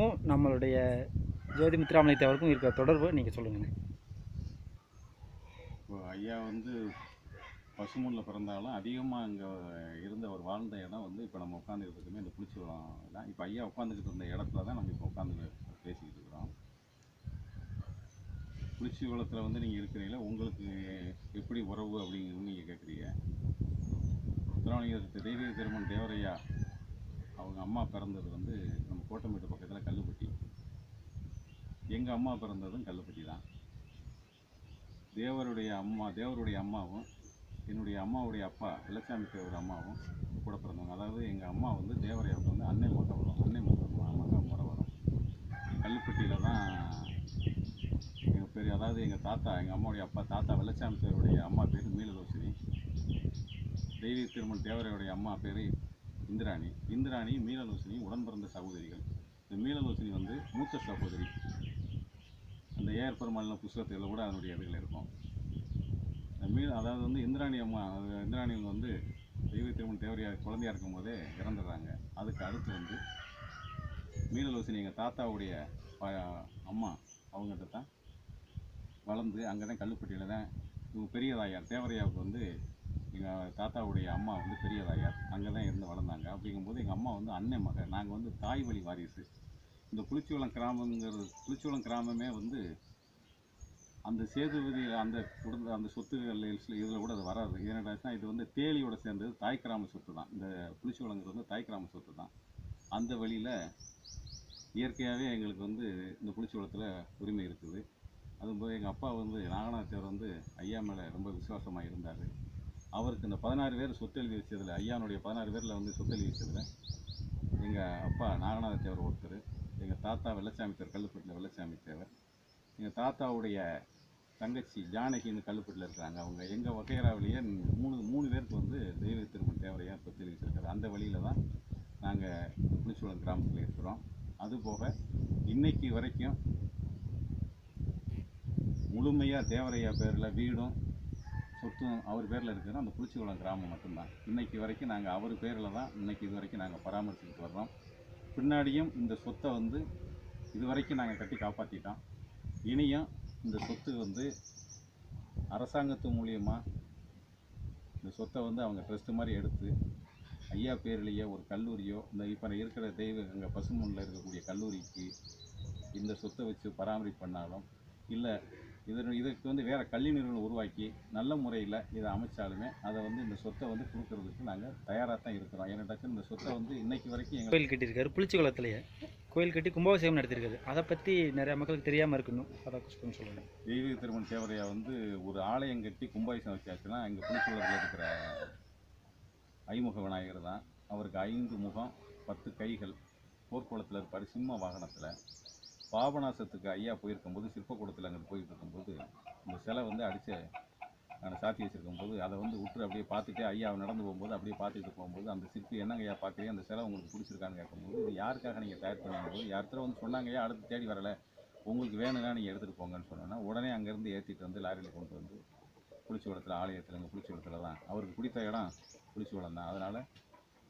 அவருக்கும் நம்மளுடைய ஜோதி முத்துராமலிங்க தேவருக்கும் இருக்கிற தொடர்பு நீங்கள் சொல்லுங்கள் இப்போ ஐயா வந்து பசுமூனில் பிறந்தாலும் அதிகமாக அங்கே இருந்த அவர் வாழ்ந்த இடம் வந்து இப்போ நம்ம உட்காந்துருக்கிறதுமே இந்த புளிச்சவரம் தான். இப்போ ஐயா உட்காந்துக்கிட்டு இருந்த இடத்துல தான் நம்ம இப்போ உட்காந்து பேசிக்கிட்டு இருக்கிறோம். புளிச்சிவளத்தில் வந்து நீங்கள் இருக்கிறீங்களா? உங்களுக்கு எப்படி உறவு அப்படிங்கிறது நீங்கள் கேட்குறீங்க திருவாணியத்து தெய்வீக திருமணம் தேவரையா அவங்க அம்மா பிறந்தது வந்து நம்ம கோட்டமேட்டு பக்கத்தில் கல்லுப்பட்டி. எங்கள் அம்மா பிறந்ததும் கல்லுப்பட்டி தான். தேவருடைய அம்மா தேவருடைய அம்மாவும் என்னுடைய அம்மாவுடைய அப்பா வெள்ளச்சாமி தேவர் அம்மாவும் கூட பிறந்தவங்க. அதாவது எங்கள் அம்மா வந்து தேவரையாவுக்கு வந்து அன்னை முறை வரும். அன்னை முறை மகா முறை வரும். கல்லுப்பட்டியில் தான் எங்கள் பெரிய அதாவது எங்கள் தாத்தா எங்கள் அம்மாவுடைய அப்பா தாத்தா வெள்ளச்சாமி தேவருடைய அம்மா பேர் மீனதோசினி தெய்வீக திருமண் தேவரையுடைய அம்மா பேர் இந்திராணி இந்திராணி மீளலோசினி உடன் பிறந்த சகோதரிகள். இந்த மீளலோசினி வந்து மூத்த சகோதரி. அந்த ஏஆர் பெருமாள்ன புஸ்தகத்தில் கூட அதனுடைய இதுகள் இருக்கும். இந்த அதாவது வந்து இந்திராணி அம்மா இந்திராணி வந்து தெய்வ திருமண தேவரையா குழந்தையா இருக்கும் போதே இறந்துடுறாங்க. அதுக்கு அடுத்து வந்து மீளலோசினி எங்கள் தாத்தாவுடைய ப- அம்மா அவங்ககிட்ட தான் வளர்ந்து அங்கே தான் கல்லுப்பட்டியில் தான் இவங்க பெரியதாயார் தேவரையாவுக்கு வந்து எங்கள் தாத்தாவுடைய அம்மா வந்து பெரியதாயார் அங்கே தான் இருந்து வளர்ந்தாங்க. அப்படிங்கும்போது எங்கள் அம்மா வந்து அண்ணன் மகன் நாங்கள் வந்து தாய் வழி வாரிசு. இந்த புளிச்சோளம் கிராமங்கிறது புளிச்சோளம் கிராமமே வந்து அந்த சேதுபதி அந்த குடும்ப அந்த சொத்துகள் இதில் கூட அது வராது. ஏன்னாச்சுன்னா இது வந்து தேலியோட சேர்ந்தது தாய் கிராம சொத்து தான். இந்த புளிச்சோளங்கிறது வந்து தாய் கிராம சொத்து தான். அந்த வழியில் இயற்கையாகவே எங்களுக்கு வந்து இந்த புளிச்சோளத்தில் உரிமை இருக்குது. அதுபோது எங்கள் அப்பா வந்து நாகநாத்தியார் வந்து ஐயா மேலே ரொம்ப விசுவாசமாக இருந்தார். அவருக்கு இந்த பதினாறு பேர் சொத்து வச்சதில் ஐயானுடைய பதினாறு பேரில் வந்து சொத்து எழுதி வச்சதில் எங்கள் அப்பா நாகநாத தேவர் ஒருத்தர் எங்கள் தாத்தா வெள்ளச்சாமி தேவர் கல்லுப்பட்டில் வெள்ளச்சாமி தேவர் எங்கள் தாத்தாவுடைய தங்கச்சி ஜானகின்னு கல்லுப்பட்டில் இருக்கிறாங்க. அவங்க எங்கள் வகையராவிலேயே மூணு மூணு பேருக்கு வந்து தெய்வ திருமண தேவரையாக சொத்து எழுதி அந்த வழியில் தான் நாங்கள் புளிச்சோளம் கிராமத்தில் இருக்கிறோம். அதுபோக இன்னைக்கு வரைக்கும் முழுமையாக தேவரையா பேரில் வீடும் சொத்தும் அவர் பேரில் இருக்கிற அந்த புளிச்சிக்குளம் கிராமம் மட்டும்தான். இன்றைக்கி வரைக்கும் நாங்கள் அவர் பேரில் தான் இன்றைக்கி இது வரைக்கும் நாங்கள் பராமரிச்சுட்டு வர்றோம். பின்னாடியும் இந்த சொத்தை வந்து இது வரைக்கும் நாங்கள் கட்டி காப்பாற்றிட்டோம் இனியும் இந்த சொத்து வந்து அரசாங்கத்து மூலியமாக இந்த சொத்தை வந்து அவங்க ட்ரெஸ்ட்டு மாதிரி எடுத்து ஐயா பேர்லேயே ஒரு கல்லூரியோ இந்த இப்போ இருக்கிற தெய்வ அங்கே பசுமூனில் இருக்கக்கூடிய கல்லூரிக்கு இந்த சொத்தை வச்சு பராமரிப்பு பண்ணாலும் இல்லை இதன் இதுக்கு வந்து வேறு கல்வி நிறுவனம் உருவாக்கி நல்ல முறையில் இதை அமைச்சாலுமே அதை வந்து இந்த சொத்தை வந்து கொடுக்கறதுக்கு நாங்கள் தயாராக தான் இருக்கிறோம். ஏன்னாச்சும் இந்த சொத்தை வந்து இன்னைக்கு வரைக்கும் எங்கள் கோயில் கட்டியிருக்காரு. புளிச்சிக்குளத்துலேயே கோயில் கட்டி கும்பாபிஷேகம் நடத்திருக்காரு அதை பற்றி நிறைய மக்களுக்கு தெரியாமல் இருக்கணும். அதை கொஞ்சம் சொல்லுங்கள் தெய்வீக திருமண தேவரையா வந்து ஒரு ஆலயம் கட்டி கும்பாபிஷேகம் வச்சாச்சுன்னா இங்கே புளிச்சூழலில் இருக்கிற ஐமுக விநாயகர் தான். அவருக்கு ஐந்து முகம் பத்து கைகள் போர்க்குளத்தில் இருப்பார். சிம்ம வாகனத்தில். பாபநாசத்துக்கு ஐயா போயிருக்கும்போது சிற்பக்கூடத்தில் அங்கே போயிட்டு இருக்கும்போது இந்த சிலை வந்து அடித்த நான் சாத்தி வச்சுருக்கும்போது அதை வந்து விட்டு அப்படியே பார்த்துட்டு ஐயா நடந்து போகும்போது அப்படியே பார்த்துட்டு போகும்போது அந்த சிற்பி என்னங்க ஐயா பார்க்குறீங்க? அந்த சிலை உங்களுக்கு பிடிச்சிருக்கான்னு கேட்கும்போது இது யாருக்காக நீங்கள் தயார் பண்ணும்போது? யார்த்தர வந்து சொன்னாங்க ஐயா அடுத்து தேடி வரலை. உங்களுக்கு வேணும்னா நீங்கள் எடுத்துகிட்டு போங்கன்னு சொன்னோன்னா உடனே அங்கேருந்து ஏற்றிட்டு வந்து லாரியில் கொண்டு வந்து புளிச்சோளத்தில் ஆலயத்தில் இங்கே புளிச்சோளத்தில் தான் அவருக்கு பிடித்த இடம் புளிச்சோளம் தான் அதனால்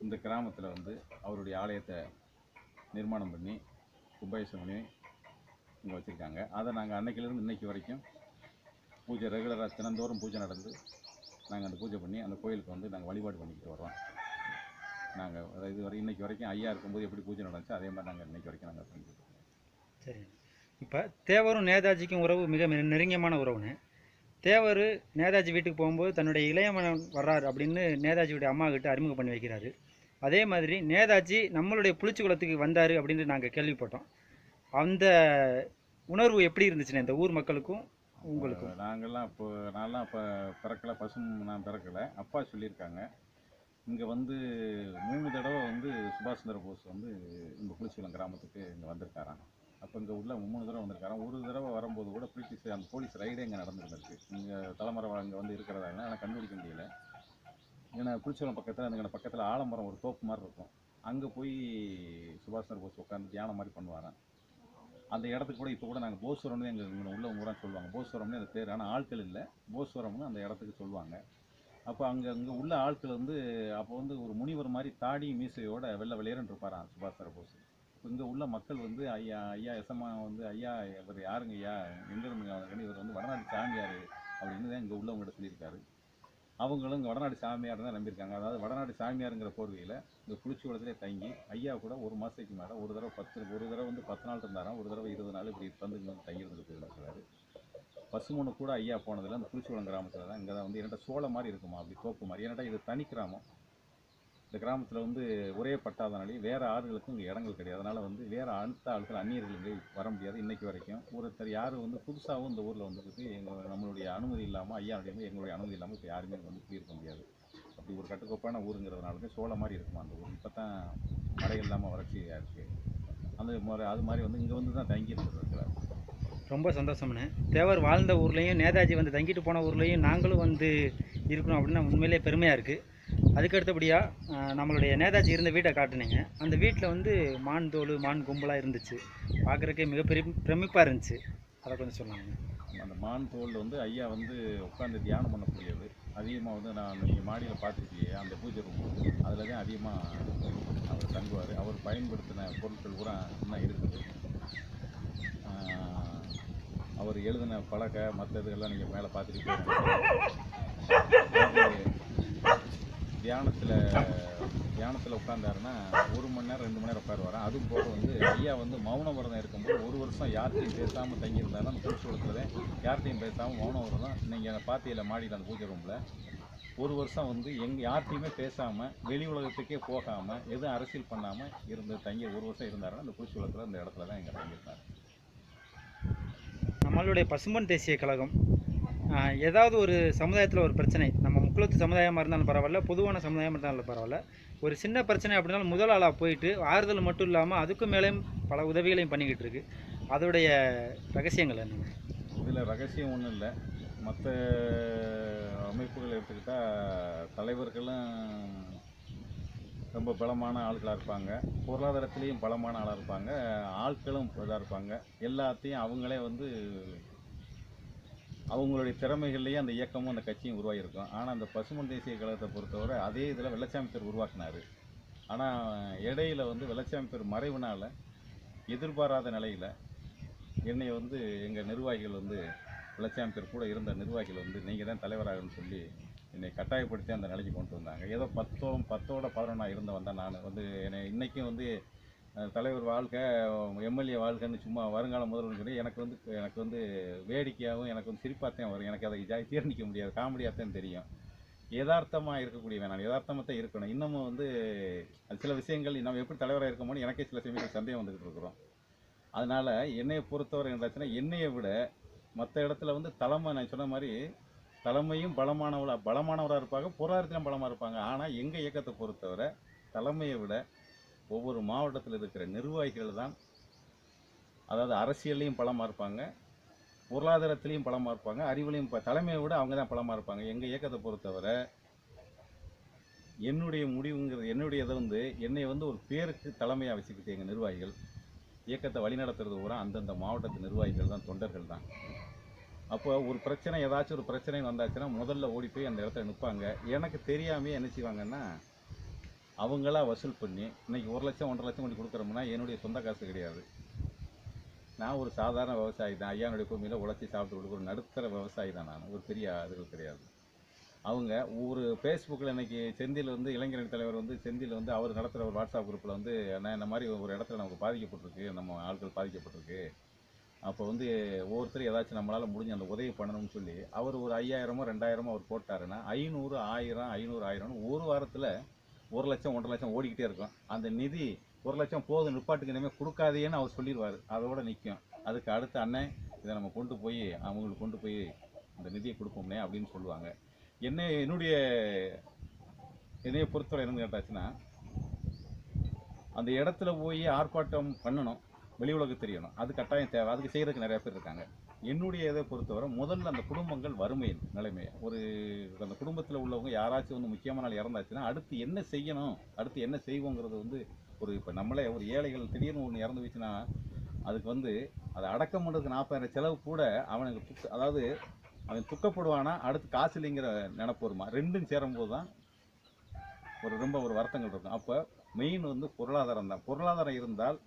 இந்த கிராமத்தில் வந்து அவருடைய ஆலயத்தை நிர்மாணம் பண்ணி கும்பாபிஷேகம் பண்ணி இங்கே வச்சுருக்காங்க. அதை நாங்கள் அன்னைக்கிலேருந்து இன்னைக்கு வரைக்கும் பூஜை ரெகுலராக தினந்தோறும் பூஜை நடந்து நாங்கள் அந்த பூஜை பண்ணி அந்த கோயிலுக்கு வந்து நாங்கள் வழிபாடு பண்ணிக்கிட்டு வரோம் நாங்கள் இது வரை இன்னைக்கு வரைக்கும் ஐயா இருக்கும்போது எப்படி பூஜை நடந்துச்சோ அதே மாதிரி நாங்கள் இன்றைக்கி வரைக்கும் நாங்கள் பண்ணிக்கிட்டு சரி. இப்போ தேவரும் நேதாஜிக்கும் உறவு மிக நெருங்கியமான உறவுன்னு தேவர் நேதாஜி வீட்டுக்கு போகும்போது தன்னுடைய இளைய மகன் வர்றார் அப்படின்னு நேதாஜியுடைய அம்மா கிட்ட அறிமுகம் பண்ணி வைக்கிறாரு. அதே மாதிரி நேதாஜி நம்மளுடைய புளிச்சிக்குளத்துக்கு வந்தார் அப்படின்னு நாங்கள் கேள்விப்பட்டோம். அந்த உணர்வு எப்படி இருந்துச்சுண்ணே இந்த ஊர் மக்களுக்கும் உங்களுக்கும்? நாங்கள்லாம் இப்போ நான்லாம் இப்போ பிறக்கலை பசும் நான் பிறக்கலை அப்பா சொல்லியிருக்காங்க. இங்கே வந்து மூணு தடவை வந்து சுபாஷ் சந்திர போஸ் வந்து இந்த புளிச்சலம் கிராமத்துக்கு இங்கே வந்திருக்காராம். அப்போ இங்கே உள்ள மூணு தடவை வந்திருக்காராம். ஒரு தடவை வரும்போது கூட பிரிட்டிஷ் அந்த போலீஸ் ரைடே இங்கே நடந்துருந்துருக்கு இங்கே தலைமுறை அங்கே வந்து இருக்கிறதாங்க ஆனால் கண்டுபிடிக்க முடியல. ஏன்னா புளிச்சலம் பக்கத்தில் அந்த பக்கத்தில் ஆலமரம் ஒரு தோப்பு மாதிரி இருக்கும். அங்கே போய் சுபாஷ் சந்திர போஸ் உட்காந்து தியானம் மாதிரி பண்ணுவாராம். அந்த இடத்துக்கு கூட இப்போ கூட நாங்கள் போஸ்வரம்னு எங்கள் உள்ள ஊராக சொல்லுவாங்க. போஸ்வரம்னு அந்த பேர். ஆனால் ஆட்கள் இல்லை. போஸ்வரம்னு அந்த இடத்துக்கு சொல்லுவாங்க. அப்போ அங்கே அங்கே உள்ள ஆட்கள் வந்து அப்போ வந்து ஒரு முனிவர் மாதிரி தாடி மீசையோட வெள்ளை வெளியேறன் இருப்பாராம் சுபாஷ் சரபோஸ் இங்கே உள்ள மக்கள் வந்து ஐயா ஐயா எசம்மா வந்து ஐயா இவர் யாருங்க ஐயா? எங்கேருந்து வந்தாருன்னு இவர் வந்து வடநாட்டு சாமியார்? அப்படின்னு தான் இங்கே உள்ளவங்கள்ட்ட சொல்லியிருக்காரு. அவங்களும் இங்கே வடநாடு சாமியார் தான் நம்பியிருக்காங்க. அதாவது வடநாடு சாமியாருங்கிற போர்வையில் இந்த புளிச்சோளத்திலே தங்கி ஐயா கூட ஒரு மாதத்துக்கு மேலே ஒரு தடவை பத்து ஒரு தடவை வந்து பத்து நாள் இருந்தாராம் ஒரு தடவை இருபது நாள் இப்படி தந்து இங்கே வந்து தங்கியிருந்துட்டு போயிருக்கிறாரு பசுமூணு கூட ஐயா போனதில் அந்த புளிச்சோளம் கிராமத்தில் தான் இங்கே தான் வந்து என்னட்ட சோளம் மாதிரி இருக்குமா அப்படி தோப்பு மாதிரி. என்னட்டா இது தனி கிராமம். இந்த கிராமத்தில் வந்து ஒரே பட்டாதனாலே வேறு ஆறுகளுக்கும் இங்கே இடங்கள் கிடையாது. அதனால் வந்து வேறு அடுத்த ஆட்கள் அந்நியர்கள் இங்கே வர முடியாது இன்றைக்கு வரைக்கும். ஒருத்தர் யாரும் வந்து புதுசாகவும் இந்த ஊரில் வந்துருக்கு எங்கள் நம்மளுடைய அனுமதி இல்லாமல் ஐயாவுடைய எங்களுடைய அனுமதி இல்லாமல் இப்போ யாருமே வந்து குடியிருக்க முடியாது. அப்படி ஒரு கட்டுக்கோப்பான ஊருங்கிறதுனாலுமே சோழ மாதிரி இருக்குமா அந்த ஊர். இப்போ தான் மழை இல்லாமல் வறட்சியாக இருக்குது அந்த மாதிரி அது மாதிரி வந்து இங்கே வந்து தான் தங்கி இருக்கிறார். ரொம்ப சந்தோஷம்ண்ணே. தேவர் வாழ்ந்த ஊர்லேயும் நேதாஜி வந்து தங்கிட்டு போன ஊர்லேயும் நாங்களும் வந்து இருக்கணும் அப்படின்னா உண்மையிலே பெருமையாக இருக்குது அதுக்கு அடுத்தபடியாக நம்மளுடைய நேதாஜி இருந்த வீட்டை காட்டினீங்க. அந்த வீட்டில் வந்து மான் தோல் மான் கும்பலாக இருந்துச்சு. பார்க்குறக்கே மிகப்பெரிய பிரமிப்பாக இருந்துச்சு. அதை கொஞ்சம் சொன்னாங்க அந்த மான் தோல் வந்து ஐயா வந்து உட்காந்து தியானம் பண்ணக்கூடியது அதிகமாக வந்து நான் நீங்கள் மாடியில் பார்த்துருக்கீங்க அந்த பூஜை ரூம். அதில் தான் அதிகமாக அவர் தங்குவார். அவர் பயன்படுத்தின பொருட்கள் கூட இன்னும் இருக்குது. அவர் எழுதின பழக்க மற்ற இதுகள்லாம் நீங்கள் மேலே பார்த்துட்டு தியானத்தில் தியானத்தில் உட்காந்தாருன்னா ஒரு மணி நேரம் ரெண்டு மணி நேரம் உட்காருவாராம் அதுவும் போக வந்து ஐயா வந்து மௌன விரதம் இருக்கும்போது ஒரு வருஷம் யார்கிட்டையும் பேசாமல் தங்கியிருந்தாலும் அந்த குடிச்சோளத்தில் யார்கிட்டையும் பேசாமல் மௌன விரதம் நீங்கள் பாத்தியில் மாடியில் அந்த பூஜை ரூமில் ஒரு வருஷம் வந்து எங் யார்கிட்டையுமே பேசாமல் வெளி உலகத்துக்கே போகாமல் எதுவும் அரசியல் பண்ணாமல் இருந்து தங்கி ஒரு வருஷம் இருந்தாருன்னா அந்த குடிச்சோளத்தில் அந்த இடத்துல தான் இங்கே தங்கியிருந்தார். நம்மளுடைய பசும்பன் தேசிய கழகம் ஏதாவது ஒரு சமுதாயத்தில் ஒரு பிரச்சனை நம்ம குலத்து சமுதாயமாக இருந்தாலும் பரவாயில்ல பொதுவான சமுதாயமாக இருந்தாலும் பரவாயில்ல. ஒரு சின்ன பிரச்சனை அப்படின்னாலும் முதல் ஆளாக போயிட்டு ஆறுதல் மட்டும் இல்லாமல் அதுக்கும் மேலேயும் பல உதவிகளையும் பண்ணிக்கிட்டு இருக்கு. அதோடைய ரகசியங்கள் என்னங்க? இதில் ரகசியம் ஒன்றும் இல்லை. மற்ற அமைப்புகள் எடுத்துக்கிட்டால் தலைவர்களும் ரொம்ப பலமான ஆட்களாக இருப்பாங்க. பொருளாதாரத்திலையும் பலமான ஆளாக இருப்பாங்க. ஆட்களும் இதாக இருப்பாங்க. எல்லாத்தையும் அவங்களே வந்து அவங்களுடைய திறமைகள்லேயே அந்த இயக்கமும் அந்த கட்சியும் உருவாகியிருக்கும். ஆனால் அந்த பசுமன் தேசிய கழகத்தை பொறுத்தவரை அதே இதில் வெள்ளச்சாமி பேர் ஆனால் இடையில வந்து வெள்ளச்சாமி பேர் எதிர்பாராத நிலையில் என்னை வந்து எங்கள் நிர்வாகிகள் வந்து வெள்ளச்சாமி பேர் கூட இருந்த நிர்வாகிகள் வந்து நீங்கள் தான் தலைவராகன்னு சொல்லி என்னை கட்டாயப்படுத்தி அந்த நிலைக்கு கொண்டு வந்தாங்க. ஏதோ பத்தோ பத்தோட பதினொன்றா இருந்த வந்தேன் நான். வந்து என்னை இன்றைக்கும் வந்து தலைவர் வாழ்க எம்எல்ஏ வாழ்கன்னு சும்மா வருங்கால முதல்வர் சொல்லி எனக்கு வந்து எனக்கு வந்து வேடிக்கையாகவும் எனக்கு வந்து சிரிப்பாகத்தான் வரும். எனக்கு அதை ஜா தீர்ணிக்க முடியாது. காமெடியாக தான் தெரியும். யதார்த்தமாக இருக்கக்கூடிய நான் யதார்த்தமாக தான் இருக்கணும். இன்னமும் வந்து சில விஷயங்கள் நம்ம எப்படி தலைவராக இருக்கமோன்னு எனக்கே சில சமயங்கள் சந்தேகம் வந்துக்கிட்டு இருக்கிறோம். அதனால் என்னையை பொறுத்தவரை என்னாச்சுன்னா என்னையை விட மற்ற இடத்துல வந்து தலைமை நான் சொன்ன மாதிரி தலைமையும் பலமானவராக பலமானவராக இருப்பாங்க பொருளாதாரத்திலும் பலமாக இருப்பாங்க. ஆனால் எங்கள் இயக்கத்தை பொறுத்தவரை தலைமையை விட ஒவ்வொரு மாவட்டத்தில் இருக்கிற நிர்வாகிகள் தான் அதாவது அரசியல்லையும் பலமாக இருப்பாங்க பொருளாதாரத்திலையும் பலமாக இருப்பாங்க அறிவுலையும் இப்போ தலைமையை விட அவங்க தான் பலமாக இருப்பாங்க. எங்கள் இயக்கத்தை பொறுத்தவரை என்னுடைய முடிவுங்கிறது என்னுடைய இதை வந்து என்னை வந்து ஒரு பேருக்கு தலைமையாக வச்சுக்கிட்டு எங்கள் நிர்வாகிகள் இயக்கத்தை வழிநடத்துறது பூரா அந்தந்த மாவட்டத்து நிர்வாகிகள் தான் தொண்டர்கள் தான். அப்போ ஒரு பிரச்சனை ஏதாச்சும் ஒரு பிரச்சனை வந்தாச்சுன்னா முதல்ல ஓடி போய் அந்த இடத்துல நிற்பாங்க எனக்கு தெரியாமே என்ன செய்வாங்கன்னா அவங்களா வசூல் பண்ணி இன்றைக்கி ஒரு லட்சம் ஒன்றரை லட்சம் கொண்டு கொடுக்குறோம்னா என்னுடைய சொந்த காசு கிடையாது. நான் ஒரு சாதாரண விவசாயி தான். ஐயானுடைய பூமியில் உழைச்சி சாப்பிட்டு கொடுக்குற நடுத்தர விவசாயி தான் நான். ஒரு பெரிய இதுகள் கிடையாது. அவங்க ஒரு ஃபேஸ்புக்கில் இன்றைக்கி செந்தில் வந்து இளைஞரணி தலைவர் வந்து செந்தில் வந்து அவர் நடத்துகிற ஒரு வாட்ஸ்அப் குரூப்பில் வந்து நான் இந்த மாதிரி ஒரு இடத்துல நமக்கு பாதிக்கப்பட்டிருக்கு. நம்ம ஆட்கள் பாதிக்கப்பட்டிருக்கு. அப்போ வந்து ஒவ்வொருத்தரும் ஏதாச்சும் நம்மளால் முடிஞ்ச அந்த உதவி பண்ணணும்னு சொல்லி அவர் ஒரு ஐயாயிரமோ ரெண்டாயிரமோ அவர் போட்டாருன்னா ஐநூறு ஆயிரம் ஐநூறு ஆயிரம்னு ஒரு வாரத்தில் ஒரு லட்சம் ஒன்றரை லட்சம் ஓடிக்கிட்டே இருக்கும். அந்த நிதி ஒரு லட்சம் போதும் நிப்பாட்டுக்கு இனிமேல் கொடுக்காதேன்னு அவர் சொல்லிடுவார். அதோட நிற்கும் அதுக்கு அடுத்த அண்ணன் இதை நம்ம கொண்டு போய் அவங்களுக்கு கொண்டு போய் அந்த நிதியை கொடுப்போம்னே அப்படின்னு சொல்லுவாங்க. என்ன என்னுடைய என்னைய பொறுத்தவரை என்னன்னு கேட்டாச்சுன்னா அந்த இடத்துல போய் ஆர்ப்பாட்டம் பண்ணணும். வெளி உலகம் தெரியணும். அது கட்டாயம் தேவை. அதுக்கு செய்கிறதுக்கு நிறையா பேர் இருக்காங்க. என்னுடைய இதை பொறுத்தவரை முதல்ல அந்த குடும்பங்கள் வறுமை நிலைமை. ஒரு அந்த குடும்பத்தில் உள்ளவங்க யாராச்சும் வந்து முக்கியமான நாள் இறந்தாச்சுன்னா அடுத்து என்ன செய்யணும்? அடுத்து என்ன செய்வோங்கிறது வந்து ஒரு இப்போ நம்மளே ஒரு ஏழைகள் திடீர்னு ஒன்று இறந்து போச்சுன்னா அதுக்கு வந்து அதை அடக்கம் பண்ணுறதுக்கு நாற்பதாயிரம் செலவு கூட அவனுக்கு புத்து- அதாவது அவன் துக்கப்படுவானா? அடுத்து காசு இல்லைங்கிற நினப்பு வருமா? ரெண்டும் சேரும்போது தான் ஒரு ரொம்ப ஒரு வருத்தங்கள் இருக்கும். அப்போ மெயின் வந்து பொருளாதாரம் தான். பொருளாதாரம் இருந்தால்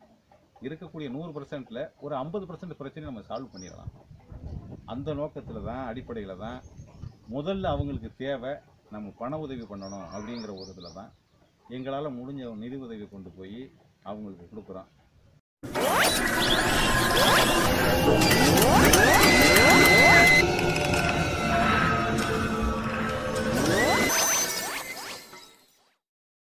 இருக்கக்கூடிய நூறு பர்சன்ட்டில் ஒரு ஐம்பது பர்சன்ட் பிரச்சனையை நம்ம சால்வ் பண்ணிடலாம் அந்த நோக்கத்தில் தான் அடிப்படையில் தான் முதல்ல அவங்களுக்கு தேவை நம்ம பண உதவி பண்ணணும் அப்படிங்கிற ஒரு இதில் தான் எங்களால் முடிஞ்ச நிதி உதவி கொண்டு போய் அவங்களுக்கு கொடுக்குறோம்